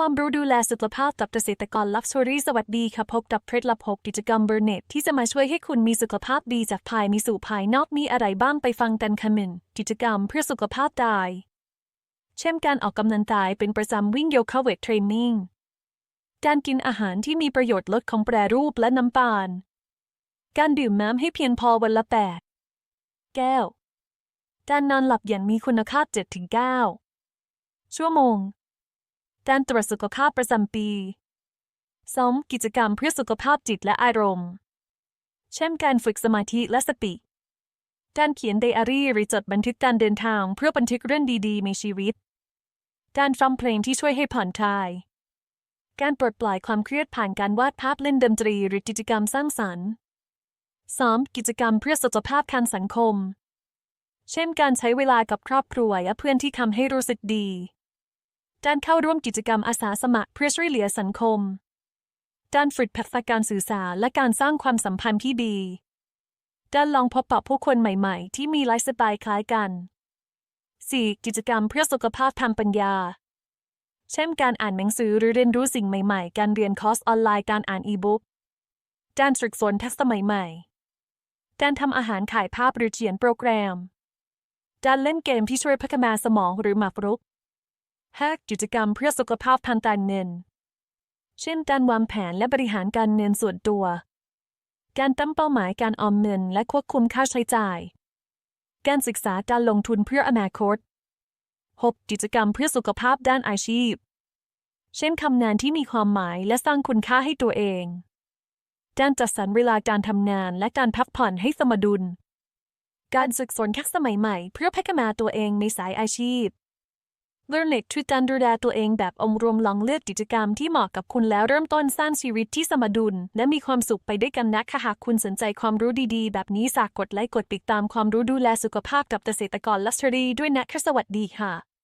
ความรู้ดูแลสุขภาพกับเกษตรกรลักชัวรี่สวัสดีค่ะ พบกับเคล็ดลับหกกิจกรรมเบอร์เน็ตที่จะมาช่วยให้คุณมีสุขภาพดีจากภายในสู่ภายนอกมีอะไรบ้างไปฟังกันค่ะหนึ่งกิจกรรมเพื่อสุขภาพกาย เช่นการออกกำลังกายเป็นประจำวิ่งโยคะเวทเทรนนิ่งการกินอาหารที่มีประโยชน์ลดของแปรรูปและน้ำตาล การดื่มน้ำให้เพียงพอวันละแปดแก้ว การนอนหลับอย่างมีคุณภาพ7-9 ชั่วโมง การตรวจสุขภาพประจำปีซ้อมกิจกรรมเพื่อสุขภาพจิตและอารมณ์ เช่นการฝึกสมาธิและสติ การเขียนไดอารี่หรือจดบันทึกการเดินทางเพื่อบันทึกเรื่องดีๆในชีวิต การฟังเพลงที่ช่วยให้ผ่อนคลาย การปลดปล่อยความเครียดผ่านการวาดภาพเล่นดนตรีหรือกิจกรรมสร้างสรรค์ซ้อมกิจกรรมเพื่อสุขภาพทางสังคม เช่นการใช้เวลากับครอบครัวและเพื่อนที่ทำให้รู้สึกดี การเข้าร่วมกิจกรรมอาสาสมัครเพื่อช่วยเหลือสังคมการฝึกทักษะการสื่อสารและการสร้างความสัมพันธ์ที่ดีการลองพบปะผู้คนใหม่ๆ ที่มีไลฟ์สไตล์คล้ายกัน 4. กิจกรรมเพื่อสุขภาพทางปัญญา เช่นการอ่านหนังสือหรือเรียนรู้สิ่งใหม่ๆ การเรียนคอร์สออนไลน์การอ่านอีบุ๊กการฝึกฝนทักษะใหม่ๆการทำอาหารขายภาพหรือเขียนโปรแกรมการเล่นเกมที่ช่วยพัฒนาสมองหรือหมากรุก 5. กิจกรรมเพื่อสุขภาพทางการเงิน เช่นการวางแผนและบริหารการเงินส่วนตัว การตั้งเป้าหมายการออมเงินและควบคุมค่าใช้จ่าย การศึกษาการลงทุนเพื่ออนาคต 6. กิจกรรมเพื่อสุขภาพด้านอาชีพ เช่นทำงานที่มีความหมายและสร้างคุณค่าให้ตัวเอง การจัดสรรเวลาการทำงานและการพักผ่อนให้สมดุล การศึกษาทักษะใหม่ๆ เพื่อพัฒนาตัวเองในสายอาชีพ Learn it คือการดูแลตัวเองแบบองค์รวมลองเลือกกิจกรรมที่เหมาะกับคุณแล้วเริ่มต้นสร้างชีวิตที่สมดุล และมีความสุขไปด้วยกันนะคะหากคุณสนใจความรู้ดีๆ แบบนี้ฝากกดไลค์กดติดตามความรู้ดูแลสุขภาพกับเกษตรกรลัสเตอรี่ด้วยนะคะสวัสดีค่ะ